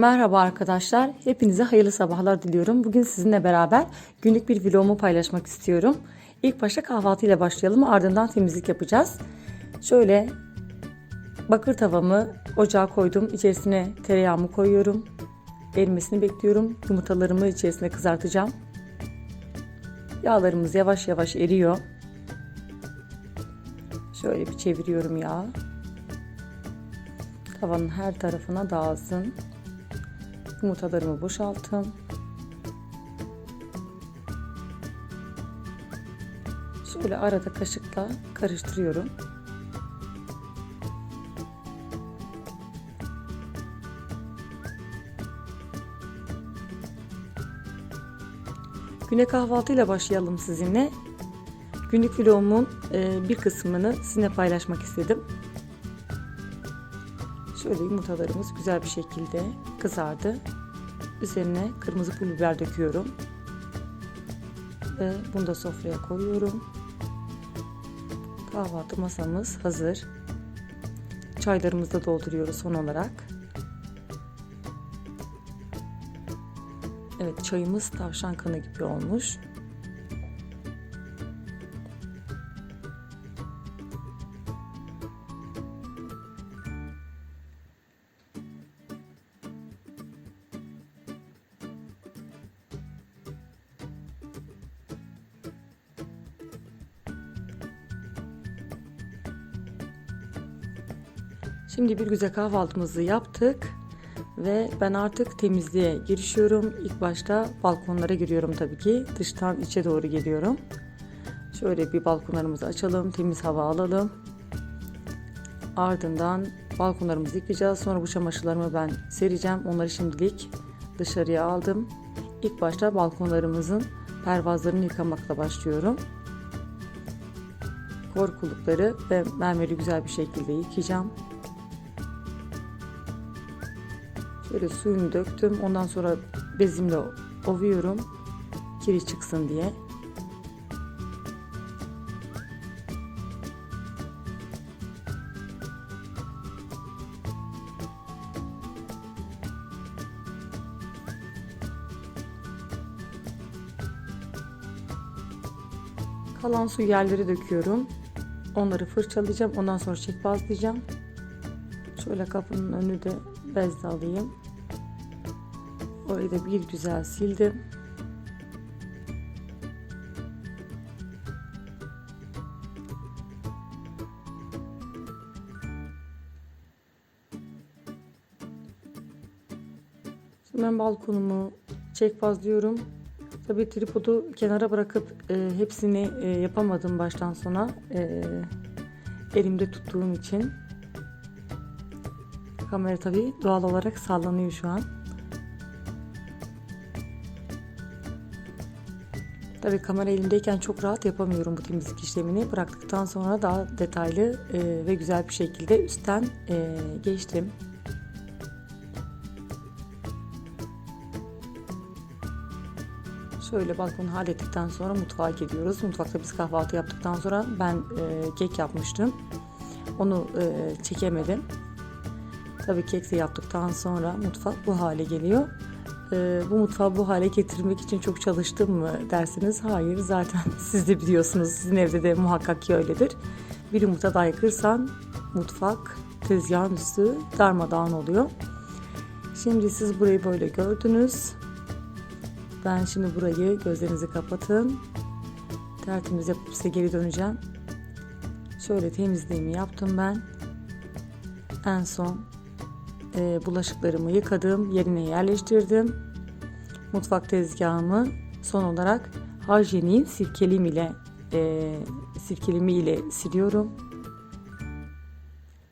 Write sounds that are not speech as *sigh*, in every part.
Merhaba arkadaşlar. Hepinize hayırlı sabahlar diliyorum. Bugün sizinle beraber günlük bir vlogumu paylaşmak istiyorum. İlk başta kahvaltıyla başlayalım. Ardından temizlik yapacağız. Şöyle bakır tavamı ocağa koydum. İçerisine tereyağımı koyuyorum. Erimesini bekliyorum. Yumurtalarımı içerisine kızartacağım. Yağlarımız yavaş yavaş eriyor. Şöyle bir çeviriyorum yağı. Tavanın her tarafına dağılsın. Yumurtalarımı boşalttım. Şöyle arada kaşıkla karıştırıyorum. Güne kahvaltıyla başlayalım sizinle. Günlük vlogumun e, bir kısmını sizinle paylaşmak istedim. Şöyle yumurtalarımız güzel bir şekilde kızardı. Üzerine kırmızı pul biber döküyorum. Ve bunu da sofraya koyuyorum. Kahvaltı masamız hazır. Çaylarımızı da dolduruyoruz son olarak. Evet çayımız tavşan kanı gibi olmuş. Şimdi bir güzel kahvaltımızı yaptık ve ben artık temizliğe girişiyorum. İlk başta balkonlara giriyorum tabii ki. Dıştan içe doğru geliyorum. Şöyle bir balkonlarımızı açalım, temiz hava alalım. Ardından balkonlarımızı yıkayacağız. Sonra bu çamaşırlarımı ben sereceğim. Onları şimdilik dışarıya aldım. İlk başta balkonlarımızın pervazlarını yıkamakla başlıyorum. Korkulukları ve mermeri güzel bir şekilde yıkayacağım. Şöyle suyunu döktüm. Ondan sonra bezimle ovuyorum. Kiri çıksın diye. Kalan su yerlere döküyorum. Onları fırçalayacağım. Ondan sonra çekbazlayacağım. Şöyle kapının önü de bezle alayım. Orayı da bir güzel sildim. Şimdi ben balkonumu çekbazlıyorum. Tabii tripodu kenara bırakıp e, hepsini e, yapamadım baştan sona. E, elimde tuttuğum için. Kamera tabii doğal olarak sallanıyor şu an. Tabii kamera elimdeyken çok rahat yapamıyorum bu temizlik işlemini. Bıraktıktan sonra daha detaylı e, ve güzel bir şekilde üstten e, geçtim. Şöyle balkonu hallettikten sonra mutfağa gidiyoruz. Mutfakta biz kahvaltı yaptıktan sonra ben e, kek yapmıştım. Onu çekemedim. Tabii kek de yaptıktan sonra mutfak bu hale geliyor. Ee, bu mutfağı bu hale getirmek için çok çalıştım mı dersiniz? Hayır zaten *laughs* siz de biliyorsunuz sizin evde de muhakkak ki öyledir. Bir yumurta daha mutfak tezgahın üstü darmadağın oluyor. Şimdi siz burayı böyle gördünüz. Ben şimdi burayı gözlerinizi kapatın. Tertemiz yapıp size geri döneceğim. Şöyle temizliğimi yaptım ben. En son e, bulaşıklarımı yıkadım, yerine yerleştirdim. Mutfak tezgahımı son olarak hajyenin sirkelim ile e, sirkelimi ile siliyorum.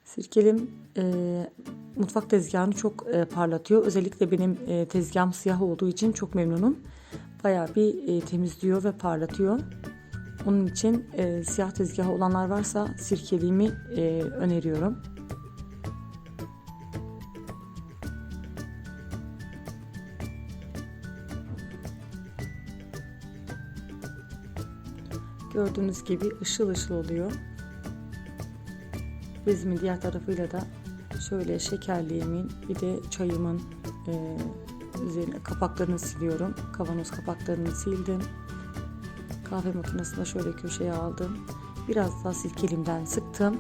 Sirkelim e, mutfak tezgahını çok e, parlatıyor. Özellikle benim e, tezgahım siyah olduğu için çok memnunum. Bayağı bir e, temizliyor ve parlatıyor. Onun için e, siyah tezgahı olanlar varsa sirkelimi e, öneriyorum. Gördüğünüz gibi ışıl ışıl oluyor. Bezimin diğer tarafıyla da şöyle şekerliğimin bir de çayımın e, üzerine kapaklarını siliyorum. Kavanoz kapaklarını sildim. Kahve makinesine şöyle köşeye aldım. Biraz daha silkelimden sıktım.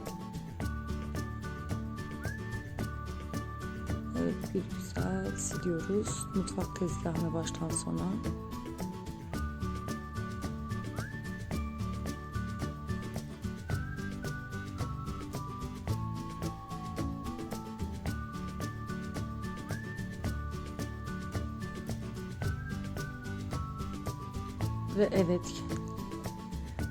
Evet bir güzel siliyoruz. Mutfak tezgahını baştan sona. Ve evet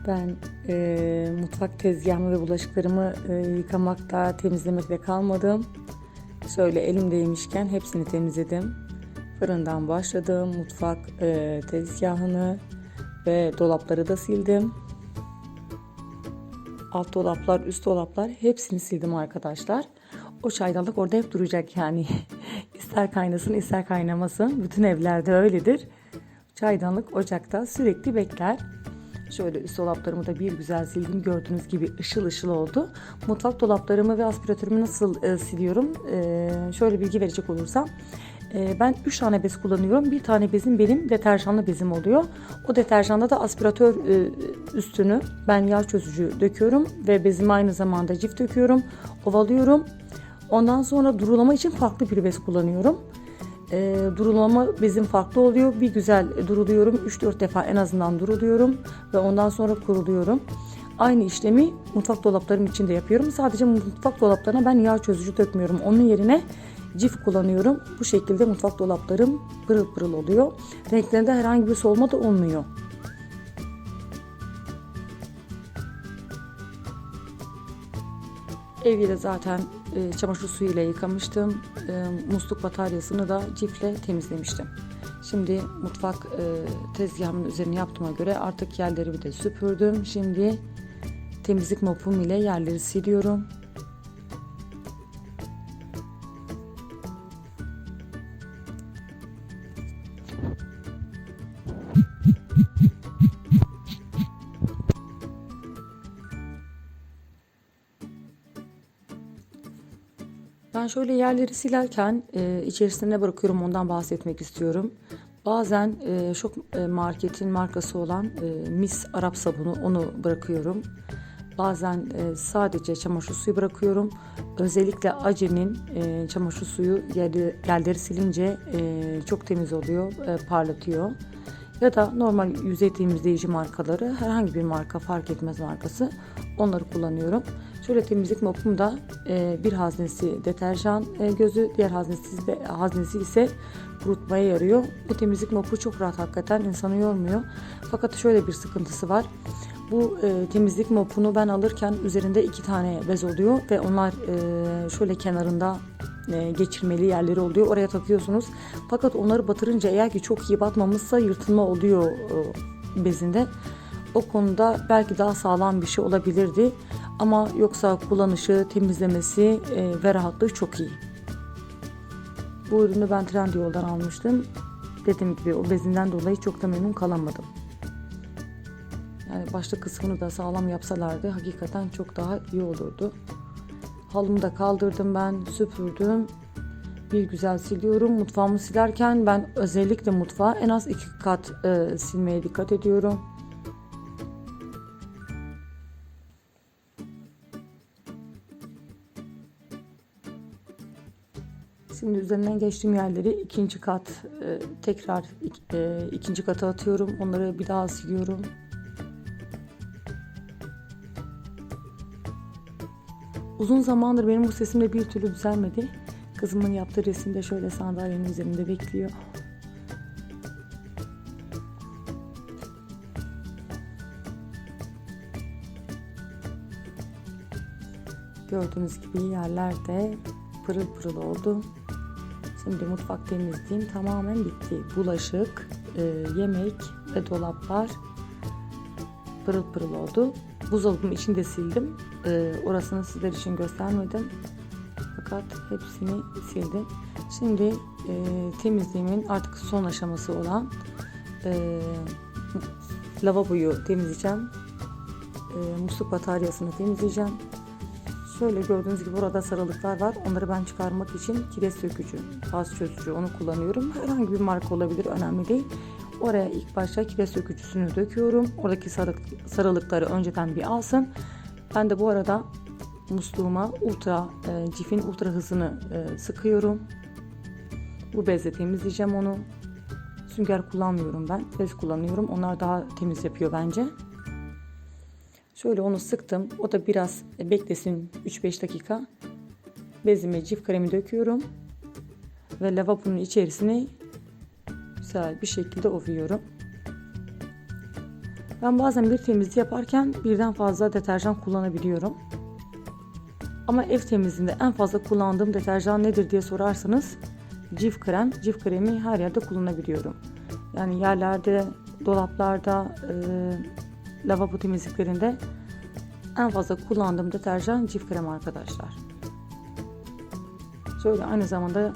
ben e, mutfak tezgahımı ve bulaşıklarımı e, yıkamakta, temizlemekle kalmadım. Şöyle elimdeymişken hepsini temizledim. Fırından başladım. Mutfak e, tezgahını ve dolapları da sildim. Alt dolaplar, üst dolaplar hepsini sildim arkadaşlar. O çaydanlık orada hep duracak yani. *laughs* ister kaynasın ister kaynamasın. Bütün evlerde öyledir. Çaydanlık ocakta sürekli bekler. Şöyle üst dolaplarımı da bir güzel sildim. Gördüğünüz gibi ışıl ışıl oldu. Mutfak dolaplarımı ve aspiratörümü nasıl e, siliyorum? E, şöyle bilgi verecek olursam. E, ben 3 tane bez kullanıyorum. Bir tane bezim benim deterjanlı bezim oluyor. O deterjanda da aspiratör e, üstünü ben yağ çözücü döküyorum ve bezime aynı zamanda cif döküyorum. Ovalıyorum. Ondan sonra durulama için farklı bir bez kullanıyorum e, durulama bezim farklı oluyor. Bir güzel duruluyorum. 3-4 defa en azından duruluyorum ve ondan sonra kuruluyorum. Aynı işlemi mutfak dolaplarım için de yapıyorum. Sadece mutfak dolaplarına ben yağ çözücü dökmüyorum. Onun yerine cif kullanıyorum. Bu şekilde mutfak dolaplarım pırıl pırıl oluyor. Renklerinde herhangi bir solma da olmuyor. Evi de zaten e, çamaşır suyuyla yıkamıştım. E, musluk bataryasını da cifle temizlemiştim. Şimdi mutfak e, tezgahımın üzerine yaptığıma göre artık yerleri bir de süpürdüm. Şimdi temizlik mopum ile yerleri siliyorum. Ben şöyle yerleri silerken e, içerisine ne bırakıyorum ondan bahsetmek istiyorum. Bazen e, şok e, marketin markası olan e, mis Arap sabunu onu bırakıyorum. Bazen e, sadece çamaşır suyu bırakıyorum. Özellikle Ace'nin e, çamaşır suyu yerleri, yerleri silince e, çok temiz oluyor, e, parlatıyor. Ya da normal yüzey temizleyici markaları herhangi bir marka fark etmez markası onları kullanıyorum. Şöyle temizlik mopum da e, bir haznesi deterjan e, gözü, diğer haznesi, de, haznesi ise kurutmaya yarıyor. Bu temizlik mopu çok rahat hakikaten insanı yormuyor. Fakat şöyle bir sıkıntısı var. Bu e, temizlik mopunu ben alırken üzerinde iki tane bez oluyor ve onlar e, şöyle kenarında e, geçirmeli yerleri oluyor. Oraya takıyorsunuz. Fakat onları batırınca eğer ki çok iyi batmamışsa yırtılma oluyor e, bezinde. O konuda belki daha sağlam bir şey olabilirdi. Ama yoksa kullanışı, temizlemesi e, ve rahatlığı çok iyi. Bu ürünü ben Trendyol'dan almıştım. Dediğim gibi o bezinden dolayı çok da memnun kalamadım. Yani başta kısmını da sağlam yapsalardı hakikaten çok daha iyi olurdu. Halımı da kaldırdım ben, süpürdüm. Bir güzel siliyorum. Mutfağımı silerken ben özellikle mutfağı en az iki kat e, silmeye dikkat ediyorum. Şimdi üzerinden geçtiğim yerleri ikinci kat e, tekrar e, ikinci kata atıyorum. Onları bir daha siliyorum. Uzun zamandır benim bu sesim de bir türlü düzelmedi. Kızımın yaptığı resimde şöyle sandalyenin üzerinde bekliyor. Gördüğünüz gibi yerler de pırıl pırıl oldu. Şimdi mutfak temizliğim tamamen bitti. Bulaşık, e, yemek ve dolaplar pırıl pırıl oldu. Buzdolabımın içini de sildim. E, orasını sizler için göstermedim. Fakat hepsini sildim. Şimdi e, temizliğimin artık son aşaması olan e, lavaboyu temizleyeceğim. E, musluk bataryasını temizleyeceğim. Şöyle gördüğünüz gibi burada sarılıklar var. Onları ben çıkarmak için kireç sökücü, faz çözücü onu kullanıyorum. Herhangi bir marka olabilir önemli değil. Oraya ilk başta kireç sökücüsünü döküyorum. Oradaki sarık, sarılıkları önceden bir alsın. Ben de bu arada musluğuma ultra, e, cifin ultra hızını e, sıkıyorum. Bu bezle temizleyeceğim onu. Sünger kullanmıyorum ben. Bez kullanıyorum. Onlar daha temiz yapıyor bence. Şöyle onu sıktım. O da biraz beklesin 3-5 dakika. Bezime cif kremi döküyorum. Ve lavabonun içerisine güzel bir şekilde ovuyorum. Ben bazen bir temizliği yaparken birden fazla deterjan kullanabiliyorum. Ama ev temizliğinde en fazla kullandığım deterjan nedir diye sorarsanız cif krem. Cif kremi her yerde kullanabiliyorum. Yani yerlerde, dolaplarda, e, lavabo temizliklerinde en fazla kullandığım deterjan cif krem arkadaşlar. Şöyle aynı zamanda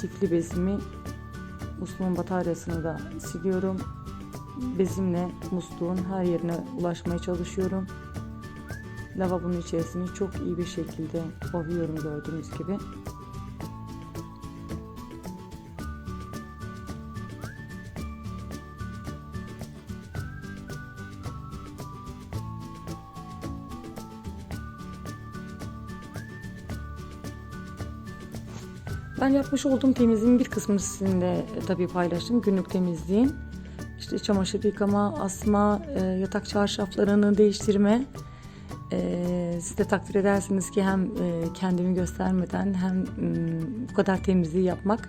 cifli bezimi musluğun bataryasını da siliyorum. Bezimle musluğun her yerine ulaşmaya çalışıyorum. Lavabonun içerisini çok iyi bir şekilde ovuyorum gördüğünüz gibi. Ben yapmış olduğum temizliğin bir kısmını sizinle e, tabii paylaştım. Günlük temizliğin. İşte çamaşır yıkama, asma, e, yatak çarşaflarını değiştirme. E, siz de takdir edersiniz ki hem kendimi göstermeden hem m, bu kadar temizliği yapmak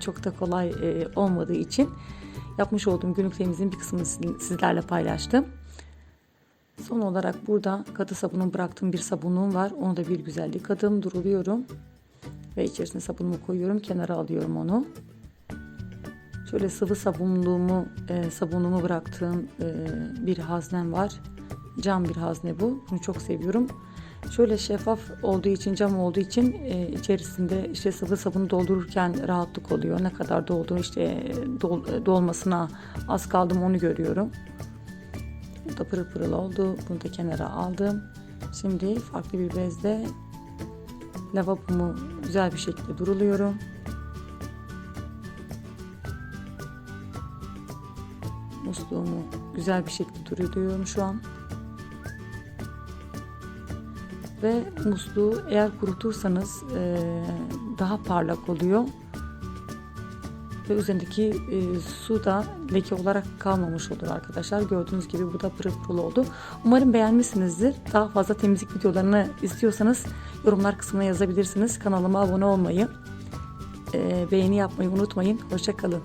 çok da kolay olmadığı için yapmış olduğum günlük temizliğin bir kısmını sizlerle paylaştım. Son olarak burada katı sabunun bıraktığım bir sabunluğum var. Onu da bir güzel yıkadım, duruluyorum ve içerisine sabunumu koyuyorum kenara alıyorum onu. Şöyle sıvı sabunluğumu e, sabunumu bıraktığım e, bir haznem var. Cam bir hazne bu. Bunu çok seviyorum. Şöyle şeffaf olduğu için cam olduğu için e, içerisinde işte sıvı sabunu doldururken rahatlık oluyor. Ne kadar dolduğu işte dol, e, dolmasına az kaldım onu görüyorum. Bu da pırıl pırıl oldu. Bunu da kenara aldım. Şimdi farklı bir bezle lavabomu güzel bir şekilde duruluyorum. Musluğumu güzel bir şekilde duruluyorum şu an. Ve musluğu eğer kurutursanız daha parlak oluyor. Ve üzerindeki e, su da leke olarak kalmamış olur arkadaşlar. Gördüğünüz gibi bu da pırıl pırıl oldu. Umarım beğenmişsinizdir. Daha fazla temizlik videolarını istiyorsanız yorumlar kısmına yazabilirsiniz. Kanalıma abone olmayı, e, beğeni yapmayı unutmayın. Hoşçakalın.